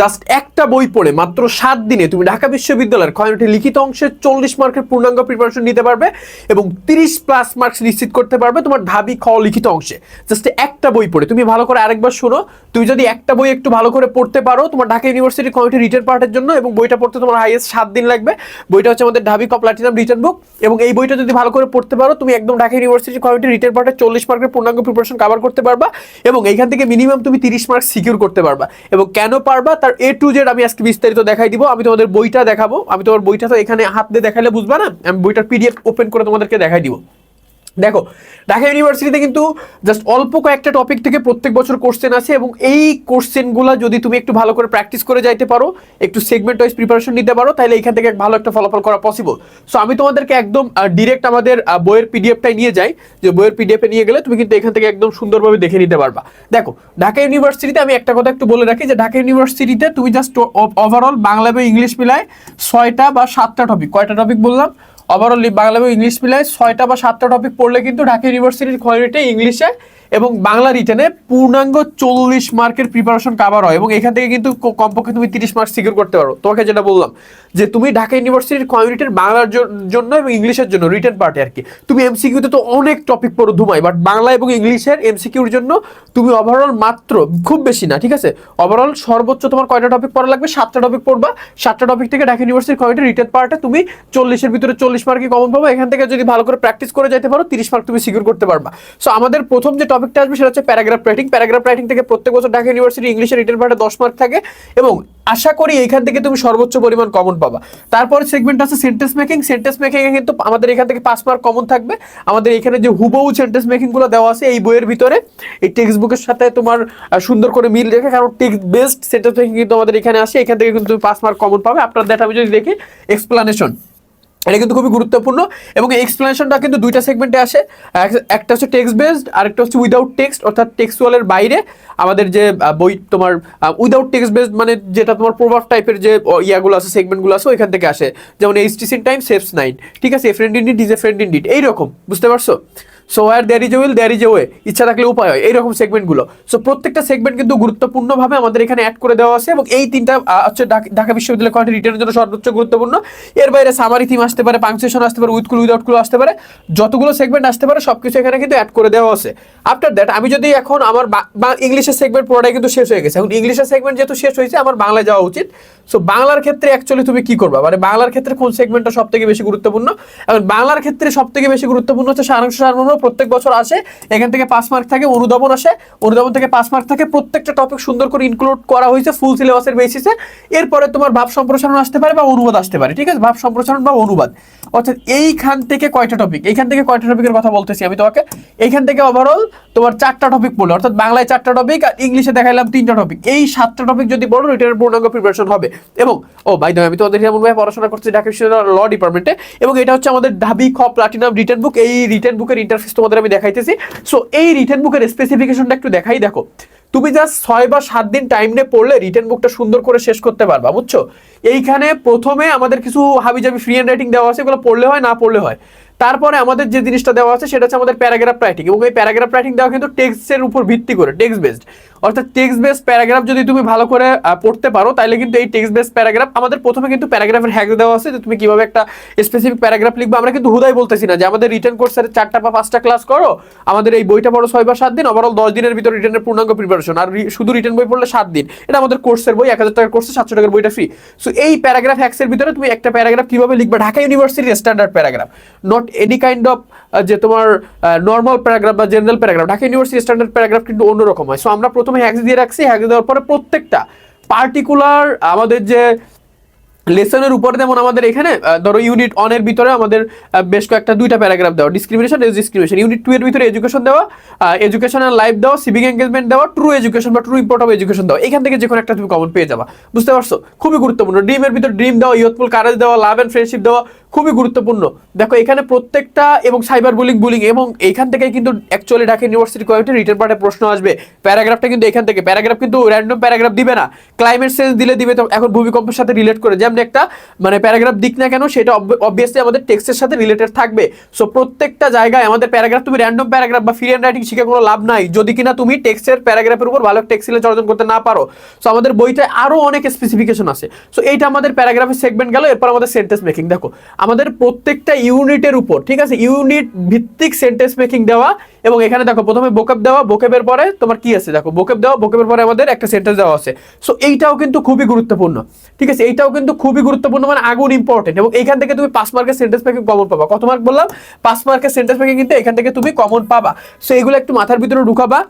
Just একটা বই পড়ে মাত্র সাত দিনে তুমি ঢাকা বিশ্ববিদ্যালয়ের কমিউনিটি লিখিত অংশে চল্লিশ মার্কের পূর্ণাঙ্গ প্রিপারেশন নিতে পারবে এবং তিরিশ প্লাস মার্কস নিশ্চিত করতে পারবে তোমার ঢাবি খ লিখিত অংশে। জাস্ট একটা বই পড়ে। তুমি ভালো করে আরেকবার শোনো। তুমি যদি একটা বই একটু ভালো করে পড়তে পারো, তোমার ঢাকা ইউনিভার্সিটি কমিউনিটি রিটার্ন পার্টের জন্য এবং বইটা পড়তে তোমার হাইয়েস্ট সাত দিন লাগবে। বইটা হচ্ছে আমাদের ঢাবি ক প্লাটিনাম রিটার্ন বুক এবং এই বইটা যদি ভালো করে পড়তে পারো, তুমি একদম ঢাকা ইউনিভার্সিটি কমিউনিটি রিটার্ন পার্টের চল্লিশ মার্কের পূর্ণাঙ্গ প্রিপারেশন কভার করতে পারবা এবং এইখান থেকে মিনিমাম তুমি তিরিশ মার্কস সিকিউর করতে পারবা। এবং কেন পারবা? তার এ টু জেড আমি আজকে বিস্তারিত দেখাই দিব। আমি তোমাদের বইটা দেখাবো। আমি তোমার বইটা তো এখানে হাত দিয়ে দেখাইলে বুঝবা না? আমি বইটার পিডিএফ ওপেন করে তোমাদেরকে দেখাই দিব। দেখো, ঢাকা ইউনিভার্সিটিতে কিন্তু জাস্ট অল্প কয়েকটা টপিক থেকে প্রত্যেক বছর কোশ্চেন আছে এবং এই কোশ্চেনগুলো যদি তুমি একটু ভালো করে প্র্যাকটিস করে যাইতে পারো, একটু সেগমেন্ট ওয়াইজ প্রিপারেশন নিতে পারো তাহলে এখান থেকে ভালো একটা ফলাফল করা পসিবল সো আমি তোমাদেরকে একদম ডিরেক্ট আমাদের বইয়ের পিডিএফটাই নিয়ে যাই, যে বইয়ের পিডিএফে নিয়ে গেলে তুমি কিন্তু এখান থেকে একদম সুন্দরভাবে দেখে নিতে পারবা। দেখো, ঢাকা ইউনিভার্সিটিতে আমি একটা কথা একটু বলে রাখি যে, ঢাকা ইউনিভার্সিটিতে তুমি জাস্ট ওভারঅল বাংলা এবং ইংলিশ মিলায় ছয়টা বা সাতটা টপিক কয়টা টপিক বললাম? ওভারঅল বাংলা এবং ইংলিশ মিলায় ছয়টা বা সাতটা টপিক পড়লে কিন্তু ঢাকা ইউনিভার্সিটির কোয়ালিটি ইংলিশে এবং বাংলা রিটেনে পূর্ণাঙ্গ চল্লিশ মার্কের প্রিপারেশন কাভার হয় এবং এখান থেকে কিন্তু কমপক্ষে তুমি তিরিশ মার্ক সিকিউর করতে পারো। তোমাকে যেটা বললাম, যে তুমি ঢাকা ইউনিভার্সিটির কমিউনিটির বাংলার জন্য এবং ইংলিশের জন্য রিটেন পার্টি আর কি। তুমি এমসিকিউতে তো অনেক টপিক পড়ো ধুমাই বাট বাংলা এবং ইংলিশের এমসিকিউর জন্য তুমি ওভারঅল মাত্র খুব বেশি না, ঠিক আছে? ওভারঅল সর্বোচ্চ তোমার কয়টা টপিক পড়া লাগবে? সাতটা টপিক পড়বা। সাতটা টপিক থেকে ঢাকা ইউনিভার্সিটির কমিউনিটি রিটেন পার্টে তুমি চল্লিশের ভিতরে চল্লিশ মার্কই কমন পাবো। এখান থেকে যদি ভালো করে প্র্যাকটিস করে যেতে পারো, তিরিশ মার্ক তুমি সিকিউর করতে পারবা। সো আমাদের প্রথম যে টপিকটা আসবে সেটা হচ্ছে প্যারাগ্রাফ রাইটিং প্যারাগ্রাফ রাইটিং থেকে প্রত্যেক বছর ঢাকা ইউনিভার্সিটি ইংলিশের রিটেন পার্টে দশ মার্ক থাকে এবং আশা করি এখান থেকে তুমি সর্বোচ্চ পরিমাণ কমন পাবা। তারপরে সেগমেন্ট আছে সেন্টেন্স মেকিং সেন্টেন্স মেকিং কিন্তু আমাদের এখান থেকে পাঁচ মার্ক কমন থাকবে। আমাদের এখানে যে হুবহু সেন্টেন্স মেকিংগুলো দেওয়া আছে এই বইয়ের ভিতরে, এই টেক্সট বুকের সাথে তোমার সুন্দর করে মিল রেখে, কারণ টেক্সট বেসড সেন্টেন্স মেকিং কিন্তু আমাদের এখানে আসে। এখান থেকে কিন্তু তুমি পাঁচ মার্ক কমন পাবে। আপনার দ্যাট আমি যদি দেখি এক্সপ্লানেশন এটা কিন্তু খুবই গুরুত্বপূর্ণ এবং এক্সপ্লেনেশনটা কিন্তু দুইটা সেগমেন্টে আসে। একটা হচ্ছে টেক্সট বেসড আরেকটা হচ্ছে উইদাউট টেক্সট অর্থাৎ টেক্সচুয়ালের বাইরে আমাদের যে বই তোমার উইদাউট টেক্সট বেসড মানে যেটা তোমার প্রভাব টাইপের যে ইয়াগুলো আছে সেগমেন্টগুলো আছে, ওইখান থেকে আসে। যেমন এইচটিসিন টাইম সেফস নাইন ঠিক আছে friend indeed is a friend indeed এইরকম, বুঝতে পারছ? So where there is a will there is a way ইচ্ছা থাকলে উপায় হয়। এইরকম সেগমেন্টগুলো সো প্রত্যেকটা সেগমেন্ট কিন্তু গুরুত্বপূর্ণভাবে আমাদের এখানে অ্যাড করে দেওয়া আছে এবং এই তিনটা হচ্ছে ঢাকা- বিশ্ববিদ্যালয় কোয়ালিটি রিটার্নের জন্য সর্বোচ্চ গুরুত্বপূর্ণ। এর বাইরে সামারি থিম আসতে পারে পাংচুয়েশন আসতে পারে উইথ কুল উইদাউট কুল আসতে পারে। যতগুলো সেগমেন্ট আসতে পারে, সবকিছু এখানে কিন্তু অ্যাড করে দেওয়া আছে। আফটার দ্যাট আমি যদি এখন আমার ইংলিশের সেগমেন্ট পুরোটাই কিন্তু শেষ হয়ে গেছে। এখন ইংলিশের সেগমেন্ট যেহেতু শেষ হয়েছে, আমার বাংলায় যাওয়া উচিত। সো বাংলার ক্ষেত্রে অ্যাকচুয়ালি তুমি কি করবা? মানে বাংলার ক্ষেত্রে কোন সেগমেন্টটা সব থেকে বেশি গুরুত্বপূর্ণ? এখন বাংলার ক্ষেত্রে সব থেকে বেশি গুরুত্বপূর্ণ হচ্ছে সারাংশ সারমর্ম। প্রত্যেক বছর আসে, এখান থেকে পাঁচ মার্ক থাকে, অনুধাবন আসে। অনুধাবন থেকে পাঁচ মার্ক থাকে, প্রত্যেকটা টপিক সুন্দর করে ইনক্লুড করা হয়েছে ফুল সিলেবাসের বেসিসে এরপরে তোমার ভাব সম্প্রসারণ আসতে পারে বা অনুবাদ আসতে পারে, ঠিক আছে? ভাব সম্প্রসারণ বা অনুবাদ। অর্থাৎ এইখান থেকে কয়টা টপিক এইখান থেকে কয়টা টপিকের কথা বলতেছি আমি তোমাকে। এইখান থেকে ওভারঅল তোমার চারটা টপিক পড়ল অর্থাৎ বাংলায় চারটা টপিক আর ইংলিশে দেখাইলাম তিনটা টপিক এই সাতটা টপিক যদি পড়ো রিটার্নের পূর্ণাঙ্গ প্রিপারেশন হবে। এবং, ও বাই আমি তোমাদের এমন ভাবে পড়াশোনা করছি ঢাকা বিশ্ববিদ্যালয়ের ল ডিপার্টমেন্টে এবং এটা হচ্ছে আমাদের ঢাবি খ প্লাটিনাম রিটার্ন বুক এই রিটার্ন বুকের ইন্টারফেস তোমাদের আমি দেখাইতেছি। সো এই রিটার্ন বুকের স্পেসিফিকেশনটা একটু দেখাই, দেখো, তুমি জাস্ট ছয় বা সাত দিন টাইম নিয়ে পড়লে রিটার্ন বুকটা সুন্দর করে শেষ করতে পারবা, বুঝছ? এইখানে প্রথমে আমাদের কিছু হাবিজাবি ফ্রি হ্যান্ড রাইটিং দেওয়া আছে, এগুলো পড়লে হয়, না পড়লে হয়। তারপরে আমাদের যে জিনিসটা দেওয়া আছে, সেটা হচ্ছে আমাদের প্যারাগ্রাফ রাইটিং। এবং এই প্যারাগ্রাফ রাইটিং দেওয়া কিন্তু টেক্সটের উপর ভিত্তি করে টেক্সট বেসড অর্থাৎ টেক্সট বেস প্যারাগ্রাফ যদি তুমি ভালো করে পড়তে পারো তাহলে কিন্তু এই টেক্সট বেস প্যারাগ্রাফ, আমাদের প্রথমে কিন্তু প্যারাগ্রাফের হ্যাক দেওয়া আছে, যে তুমি কীভাবে একটা স্পেসিফিক প্যারাগ্রাফ লিখবে, আমরা কিন্তু হুদাই বলতেছি না যে আমাদের রিটার্ন কোর্সের চারটা বা পাঁচটা ক্লাস করো, আমাদের এই বইটা পড়ো ছয় বা সাত দিন ওভারঅল দশ দিনের ভিতরে রিটার্নের পূর্ণাঙ্গ প্রিপারেশন আর শুধু রিটার্ন বই পড়লে সাত দিন, এটা আমাদের কোর্সের বই, এক হাজার টাকার কোর্সে সাতশো টাকার বইটা ফ্রি সো এই প্যারাগ্রাফ হ্যাক্সের ভিতরে তুমি একটা প্যারাগ্রাফ কীভাবে লিখবে? ঢাকা ইউনিভার্সিটির standard paragraph not any kind of যে তোমার নর্মাল প্যারাগ্রাফ বা general paragraph Dhaka University standard paragraph কিন্তু অন্যরকম হয়। সো আমরা প্রথমে হ্যাক্স দিয়ে রাখছি হ্যাক্স দেওয়ার পরে প্রত্যেকটা পার্টিকুলার আমাদের যে লেসনের উপরে যেমন আমাদের এখানে ধরো ইউনিট অনের ভিতরে আমাদের বেশ কয়েকটা, দুইটা প্যারাগ্রাফ দেওয়া। Discrimination as discrimination unit two এর ভিতরে এডুকেশন দেওয়া এডুকেশন আর লাইফ দেওয়া সিভিক এঙ্গেজমেন্ট দেওয়া ট্রু এডুকেশন বা ট্রু ইম্পোর্ট অফ এডুকেশন দেওয়া। এখান থেকে যে কোনো একটা তুমি কমন পেয়ে যাবা। বুঝতে পারছ? খুবই গুরুত্বপূর্ণ। ড্রিমের ভিতরে ড্রিম দেওয়া ইয়থফুল কারেজ দেওয়া লাভ অ্যান্ড ফ্রেন্ডশিপ দেওয়া, খুবই গুরুত্বপূর্ণ। দেখো, এখানে প্রত্যেকটা এবং সাইবার বুলিং বুলিং এবং এখান থেকে কিন্তু অ্যাকচুয়ালি ঢাকা ইউনিভার্সিটি কয়েকটি রিটার্ন পার্টে প্রশ্ন আসবে। প্যারাগ্রাফটা কিন্তু এখান থেকে। প্যারাগ্রাফ কিন্তু র্যান্ডম প্যারাগ্রাফ দিবে না। ক্লাইমেট চেঞ্জ দিলে দিবে, তো এখন ভূমিকম্পের সাথে রিলেট করে। যেমন যেমন একটা মানে প্যারাগ্রাফ দিক না কেন, সেটা অবভিয়াসলি আমাদের টেক্সটের সাথে রিলেটেড থাকবে। সো প্রত্যেকটা জায়গায় আমাদের প্যারাগ্রাফ, তুমি র্যান্ডম প্যারাগ্রাফ বা ফ্রি হ্যান্ড রাইটিং শিখে কোনো লাভ নাই। যদি কিনা তুমি টেক্সটের প্যারাগ্রাফের উপর ভালো টেক্সট সিলেজ অর্জন করতে না পারো। সো আমাদের বইটায় আরও অনেক স্পেসিফিকেশন আছে। সো এইটা আমাদের প্যারাগ্রাফের সেগমেন্ট গেল, এরপর আমাদের সেন্টেন্স মেকিং দেখো, আমাদের প্রত্যেকটা ইউনিটের উপর, ঠিক আছে? ইউনিট ভিত্তিক সেন্টেন্স মেকিং দেওয়া, এবং এখানে দেখো, প্রথমে বোকেপ দেওয়া বোকেপের পরে তোমার কি আছে? দেখো বোকেপ দেওয়া বোকেপের পরে আমাদের একটা সেন্টেন্স দেওয়া আছে। সো এইটাও কিন্তু খুবই গুরুত্বপূর্ণ, ঠিক আছে? এইটাও কিন্তু খুবই গুরুত্বপূর্ণ মানে আগুন ইম্পর্টেন্ট এবং এইখান থেকে তুমি পাঁচ মার্কের সেন্টেন্স মেকিং কমন পাবা। কত মার্ক বললাম? পাঁচ মার্কের সেন্টেন্স মেকিং কিন্তু এখান থেকে তুমি কমন পাবা। সো এগুলো একটু মাথার ভিতরে ঢুকাবা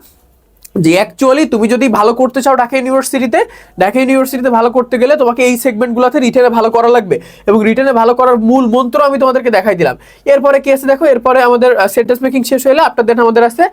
যে অ্যাকচুয়ালি তুমি যদি ভালো করতে চাও ঢাকা ইউনিভার্সিটিতে ঢাকা ইউনিভার্সিটিতে ভালো করতে গেলে তোমাকে এই সেগমেন্টগুলোতে রিটেনে ভালো করা লাগবে এবং রিটেনে ভালো করার মূল মন্ত্র আমি তোমাদেরকে দেখাই দিলাম। এরপরে কি আছে দেখো? এরপরে আমাদের সেন্টেন্স মেকিং শেষ হলে আপনার দেন আমাদের আছে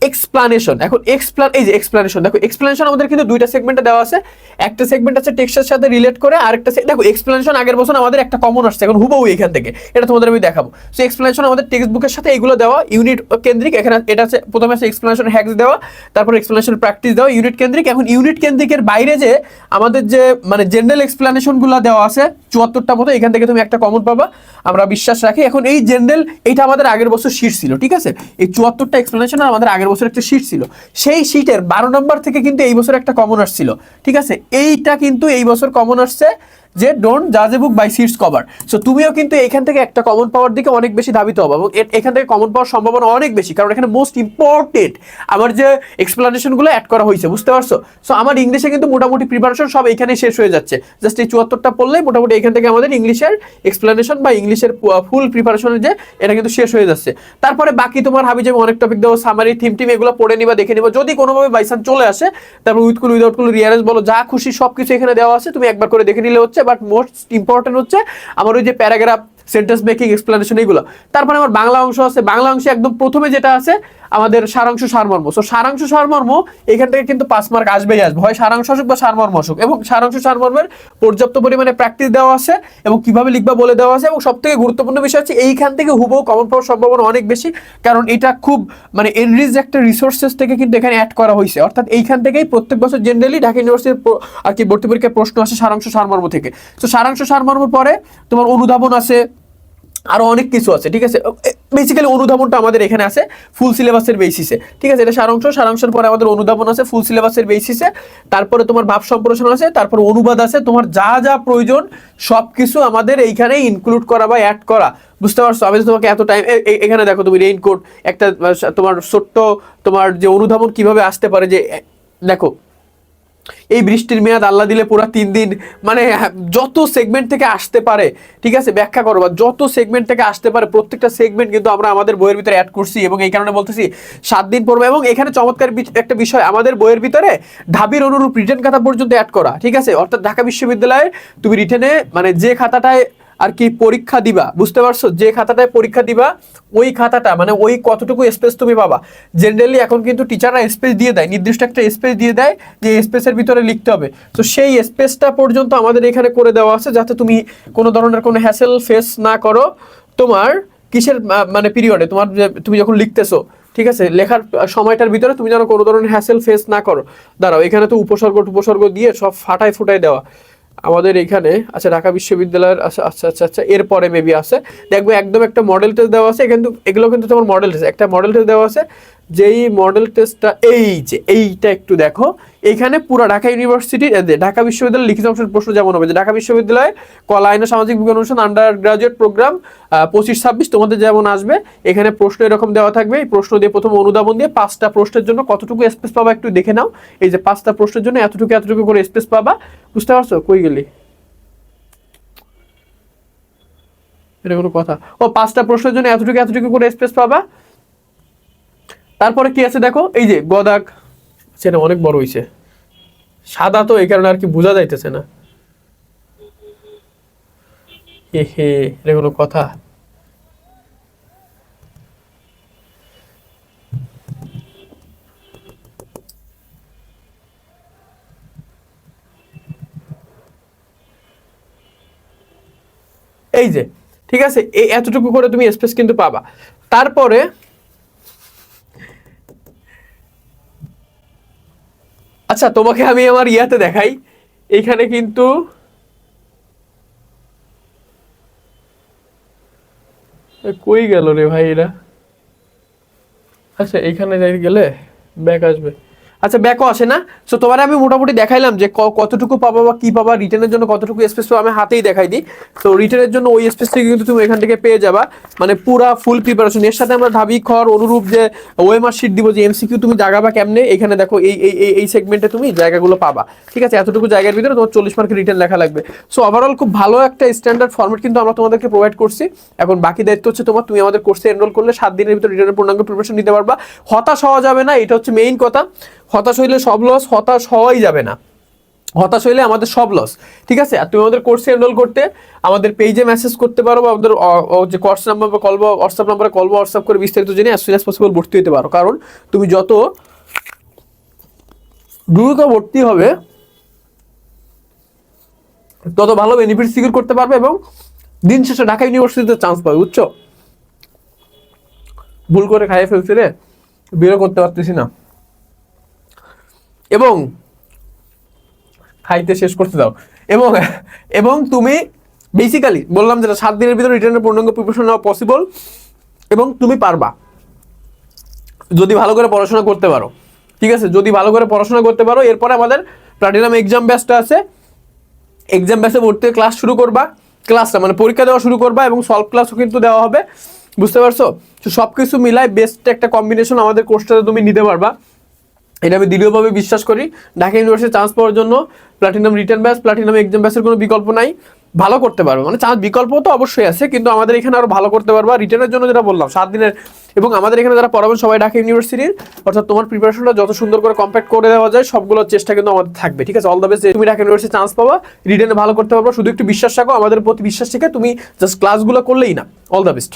এক্সপ্লানেশন এখন এক্সপ্লান এই যে এক্সপ্লানেশন দেখো এক্সপ্লানেশন আমাদের কিন্তু দুইটা সেগমেন্টে দেওয়া আছে। একটা সেগমেন্ট আছে টেক্সটের সাথে রিলেট করে আরেকটা se- দেখো এক্সপ্লানেশন আগের বছর আমাদের একটা কমন আসছে, এখন হুবহু এখান থেকে। এটা তোমাদের আমি দেখাবো। সো এক্সপ্লানেশন আমাদের টেক্সট বুকের সাথে এগুলো দেওয়া ইউনিট কেন্দ্রিক, এখানে এটা আছে, প্রথমে আছে এক্সপ্লানেশন হ্যাক্স দেওয়া, তারপর এক্সপ্লানেশন প্র্যাকটিস দেওয়া ইউনিট কেন্দ্রিক। এখন ইউনিট কেন্দ্রিকের বাইরে যে আমাদের যে মানে জেনারেল এক্সপ্লানেশনগুলো দেওয়া আছে, চুয়াত্তরটা মতো, এখান থেকে তুমি একটা কমন পাবা। আমরা বিশ্বাস রাখি, এখন এই জেনারেল এটা আমাদের আগের বছর শীট ছিল, ঠিক আছে? এই চুয়াত্তরটা এক্সপ্লেনেশন আমাদের আগের বছর একটা শীট ছিল। সেই শীটের বারো নম্বর থেকে কিন্তু এই বছর একটা কমন আসছিল। ঠিক আছে? এইটা কিন্তু এই বছর কমন আসছে। যে ডোন্ট জাজ book by its cover so তুমিও কিন্তু এখান থেকে একটা কমন পাওয়ার দিকে অনেক বেশি ধাবিত হবে এবং এখান থেকে কমন পাওয়ার সম্ভাবনা অনেক বেশি, কারণ এখানে মোস্ট ইম্পর্টেন্ট আমার যে এক্সপ্লানেশনগুলো অ্যাড করা হয়েছে, বুঝতে পারছ? সো আমার ইংলিশে কিন্তু মোটামুটি প্রিপারেশন সব এখানে শেষ হয়ে যাচ্ছে। জাস্ট এই চুয়াত্তরটা পড়লেই মোটামুটি এখান থেকে আমাদের ইংলিশের এক্সপ্লেনেশন বা ইংলিশের ফুল প্রিপারেশনের যে এটা কিন্তু শেষ হয়ে যাচ্ছে। তারপরে বাকি তোমার হাবি যাবে অনেক টপিক দেবো সামারি থিম টিম এগুলো পড়ে নিবা, দেখে নিবা। যদি কোনোভাবে বাইসান চলে আসে, তারপর উইথ কুল উইদাউট কুল রিয়ারেন্স বলো, যা খুশি সব কিছু এখানে দেওয়া আছে, তুমি একবার করে দেখে নিলে হচ্ছে বাট মোস্ট ইম্পর্টেন্ট হচ্ছে আমার ওই যে প্যারাগ্রাফ সেন্টেন্স মেকিং এক্সপ্লেনেশন এগুলো। তারপরে আমার বাংলা অংশ আছে। বাংলা অংশে একদম প্রথমে যেটা আছে আমাদের সারাংশ সারমর্ম। সো সারাংশ সারমর্ম, এখান থেকে কিন্তু পাঁচ মার্ক আসবেই আসবে। হয় সারাংশ আসুক বা সারমর্ম আসুক। এবং সারাংশ সারমর্মের পর্যাপ্ত পরিমাণে প্র্যাকটিস দেওয়া আছে এবং কীভাবে লিখবা বলে দেওয়া আছে এবং সব থেকে গুরুত্বপূর্ণ বিষয় হচ্ছে এইখান থেকে হুবহু কমন পাওয়ার সম্ভাবনা অনেক বেশি, কারণ এটা খুব মানে এনরিজ একটা রিসোর্সেস থেকে কিন্তু এখানে অ্যাড করা হয়েছে অর্থাৎ এইখান থেকেই প্রত্যেক বছর জেনারেলি ঢাকা ইউনিভার্সিটির আর কি ভর্তি পরীক্ষায় প্রশ্ন আসে সারাংশ সারমর্ম থেকে। তো সারাংশ সারমর্ম পরে তোমার অনুধাবন আছে আরও অনেক কিছু আছে, ঠিক আছে? বেসিক্যালি অনুধাবনটা আমাদের এখানে আছে ফুল সিলেবাসের বেসিসে ঠিক আছে? এটা সারাংশ, সারাংশের পরে আমাদের অনুধাবন আছে ফুল সিলেবাসের বেসিসে তারপরে তোমার ভাব সম্প্রসারণ আছে, তারপর অনুবাদ আছে, তোমার যা যা প্রয়োজন সব কিছু আমাদের এইখানে ইনক্লুড করা বা অ্যাড করা। বুঝতে পারছ? আমি তোমাকে এত টাইম এখানে দেখো তুমি রেইনকোট একটা, তোমার ছোট্ট, তোমার যে অনুধাবন কীভাবে আসতে পারে যে দেখো এই বৃষ্টির মেয়াদ আল্লাহ দিলে পুরা তিন দিন মানে যত সেগমেন্ট থেকে আসতে পারে, ঠিক আছে, ব্যাখ্যা করো, বা যত সেগমেন্ট থেকে আসতে পারে, প্রত্যেকটা সেগমেন্ট কিন্তু আমরা আমাদের বইয়ের ভিতরে অ্যাড করছি, এবং এই কারণে বলতেছি, সাত দিন পড়ব, এবং এখানে চমৎকার একটা বিষয়, আমাদের বইয়ের ভিতরে ঢাবির অনুরূপ রিটার্ন খাতা পর্যন্ত অ্যাড করা, ঠিক আছে? অর্থাৎ ঢাকা বিশ্ববিদ্যালয়ে তুমি রিটেনে মানে যে খাতাটায় আর কি পরীক্ষা দিবা, বুঝতে পারছ? যে খাতাটায় পরীক্ষা দিবা, ওই খাতাটা মানে ওই কতটুকু স্পেস তুমি পাবা। জেনারেলি এখন কিন্তু টিচাররা স্পেস দিয়ে দেয়, নির্দিষ্ট একটা স্পেস দিয়ে দেয় যে স্পেসের ভিতরে লিখতে হবে। তো সেই স্পেসটা পর্যন্ত আমাদের এখানে করে দেওয়া আছে, যাতে তুমি কোনো ধরনের কোনো হ্যাসেল ফেস না করো। তোমার কিসের মানে পিরিয়ডে তোমার তুমি যখন লিখতেছো, ঠিক আছে? লেখার সময়টার ভিতরে তুমি যেন কোনো ধরনের হ্যাসেল ফেস না করো। দাঁড়াও, এখানে তো উপসর্গ, টুপসর্গ দিয়ে সব ফাটায় ফুটায় দেওয়া। আমাদের এখানে আচ্ছা ঢাকা বিশ্ববিদ্যালয়ের আচ্ছা আচ্ছা আচ্ছা আচ্ছা এরপরে মেবি আছে দেখব একদম একটা মডেল টেস্ট দেওয়া আছে কিন্তু এগুলো কিন্তু তোমার মডেল টেস্ট একটা মডেল টেস্ট দেওয়া আছে যেই মডেল টেস্টটা এই যে, এইটা একটু দেখো। এখানে পুরো ঢাকা ইউনিভার্সিটি ঢাকা বিশ্ববিদ্যালয়ের লিখিত অংশের প্রশ্ন যেমন হবে, যে ঢাকা বিশ্ববিদ্যালয়ে কলা, আইন সামাজিক বিজ্ঞান অনুষ্ঠান আন্ডার গ্রাজুয়েট প্রোগ্রাম পঁচিশ, ছাব্বিশ, তোমাদের যেমন আসবে, এখানে প্রশ্ন এরকম দেওয়া থাকবে। এই প্রশ্ন দিয়ে প্রথম অনুধাবন দিয়ে পাঁচটা প্রশ্নের জন্য কতটুকু স্পেস পাবা একটু দেখে নাও। এই যে পাঁচটা প্রশ্নের জন্য এতটুকু এতটুকু করে স্পেস পাবা। বুঝতে পারছ? কই গেলি? এটা কোনো কথা। ও, পাঁচটা প্রশ্নের জন্য এতটুকু এতটুকু করে স্পেস পাবা। তারপরে কি আছে দেখো? এই যে গদাক, সেটা অনেক বড় হইছে। সাদা তো এই কারণে আর কি বোঝা যাইতেছে না। হে হে কথা? এই যে, ঠিক আছে? এই এতটুকু করে তুমি স্পেস কিন্তু পাবা। তারপরে আচ্ছা তোমাকে আমি আমার ইয়াতে দেখাই। এখানে কিন্তু কই গেল রে ভাই এরা? আচ্ছা এখানে যাই গেলে ব্যাক আসবে। আচ্ছা ব্যাকও আসে না। সো তোমার আমি মোটামুটি দেখাইলাম যে কতটুকু পাবা বা কি পাবা রিটার্নের জন্য কতটুকু স্পেস পাবা, আমি হাতেই দেখাই দিই। তো রিটার্নের জন্য ওই স্পেস থেকে কিন্তু তুমি এখান থেকে পেয়ে যাবা। মানে পুরা ফুল প্রিপারেশন এর সাথে আমরা ধাবি খর অনুরূপ যে ওএমআর শিট দিব, যে এমসিকিউ তুমি জাগাবা কেমনে? এখানে দেখো এই এই, এই- সেগমেন্টে তুমি জায়গাগুলো পাবা। ঠিক আছে? এতটুকু জায়গার ভিতরে তোমার চল্লিশ মার্কের রিটার্ন লেখা লাগবে। সো ওভারঅল খুব ভালো একটা স্ট্যান্ডার্ড ফরম্যাট কিন্তু আমরা তোমাদেরকে প্রোভাইড করছি। এখন বাকি দায়িত্ব হচ্ছে তোমার, তুমি আমাদের কোর্সে এনরোল করলে সাত দিনের ভিতরে রিটার্নের পূর্ণাঙ্গ প্রিপারেশন নিতে পারবা। হতাশ হওয়া যাবে না, এটা হচ্ছে মেইন কথা। হতাশ হইলে সব লস হতাশ হওয়াই যাবে না। হতাশ হইলে আমাদের সব লস ঠিক আছে? আর তুমি আমাদের কোর্সে এনরোল করতে, আমাদের পেজে মেসেজ করতে পারো বা আমাদের যে কোর্স নাম্বার বা কল বা হোয়াটসঅ্যাপ নাম্বারে কল বা হোয়াটসঅ্যাপ করে বিস্তারিত জেনে অ্যাজ সুন অ্যাজ পসিবল ভর্তি হতে পারো। কারণ তুমি যত দ্রুত ভর্তি হবে, তত ভালো বেনিফিট সিকিউর করতে পারবে এবং দিন শেষে ঢাকা ইউনিভার্সিটিতে চান্স পাবে, বুঝছ? ভুল করে খাইয়ে ফেলছি রে। বেরো করতে পারতেছি না। এবং খাইতে শেষ করতে দাও। এবং এবং তুমি বেসিক্যালি বললাম যেটা, সাত দিনের ভিতরে রিটার্নের পূর্ণাঙ্গ প্রিপারেশন নেওয়া পসিবল এবং তুমি পারবা। যদি ভালো করে পড়াশোনা করতে পারো। ঠিক আছে? যদি ভালো করে পড়াশোনা করতে পারো, এরপরে আমাদের প্লাটিনাম এক্সাম ব্যাচটা আছে। এক্সাম ব্যাচে ভর্তি ক্লাস শুরু করবা। ক্লাসটা মানে পরীক্ষা দেওয়া শুরু করবা এবং সলভ ক্লাসও কিন্তু দেওয়া হবে। বুঝতে পারছ? সব কিছু মিলায় বেস্ট একটা কম্বিনেশন আমাদের কোর্সটাতে তুমি নিতে পারবা। এটা আমি দৃঢ়ভাবে বিশ্বাস করি। ঢাকা ইউনিভার্সিটি চান্স পাওয়ার জন্য platinum written batch platinum exam ব্যাচের কোনো বিকল্প নাই। ভালো করতে পারবে। মানে চান্স বিকল্প তো অবশ্যই আছে, কিন্তু আমাদের এখানে আরও ভালো করতে পারবা। রিটার্নের জন্য যেটা বললাম, সাত দিনের এবং আমাদের এখানে যারা পড়াবেন সবাই ঢাকা ইউনিভার্সিটির অর্থাৎ তোমার প্রিপারেশনটা যত সুন্দর করে কম্প্যাক্ট করে দেওয়া যায় সবগুলো চেষ্টা কিন্তু আমাদের থাকবে, ঠিক আছে? অল দ্য বেস্ট তুমি ঢাকা ইউনিভার্সিটি চান্স পাবা রিটার্নে ভালো করতে পারব। শুধু একটু বিশ্বাস রাখো, আমাদের প্রতি বিশ্বাস থেকে তুমি জাস্ট ক্লাসগুলো করলেই না। All the best